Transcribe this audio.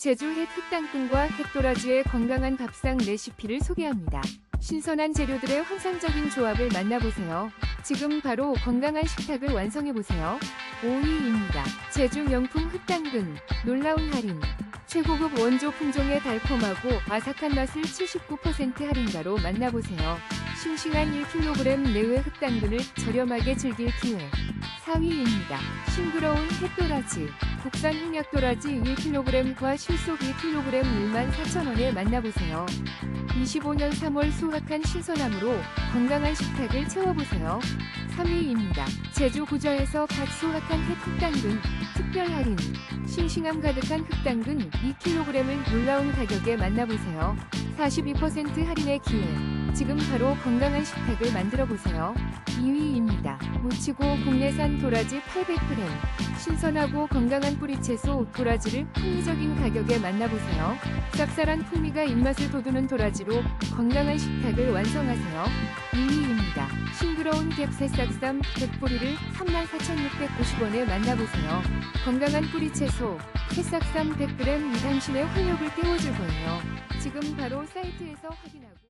제주 햇 흑당근과 햇도라지의 건강한 밥상 레시피를 소개합니다. 신선한 재료들의 환상적인 조합을 만나보세요. 지금 바로 건강한 식탁을 완성해보세요. 5위입니다. 제주 명품 흑당근, 놀라운 할인. 최고급 원조 품종의 달콤하고 아삭한 맛을 79% 할인가로 만나보세요. 싱싱한 1kg 내외 흑당근을 저렴하게 즐길 기회. 4위입니다. 싱그러운 햇도라지. 국산 홍약도라지 1kg과 실속 1kg 14,000원에 만나보세요. 25년 3월 수확한 신선함으로 건강한 식탁을 채워보세요. 3위입니다. 제주 구저에서 갓 수확한 햇 흑당근 특별 할인. 싱싱함 가득한 흑당근 2kg을 놀라운 가격에 만나보세요. 42% 할인의 기회. 지금 바로 건강한 식탁을 만들어 보세요. 2위입니다. 무치고 국내산 도라지 800g. 신선하고 건강한 뿌리채소 도라지를 합리적인 가격에 만나보세요. 쌉쌀한 풍미가 입맛을 돋우는 도라지로 건강한 식탁을 완성하세요. 2위입니다. 싱그러운 갭새싹쌈 100뿌리를 34,690원에 만나보세요. 건강한 뿌리채소 새싹쌈 100g 이 당신의 활력을 깨워줄 거예요. 지금 바로 사이트에서 확인하고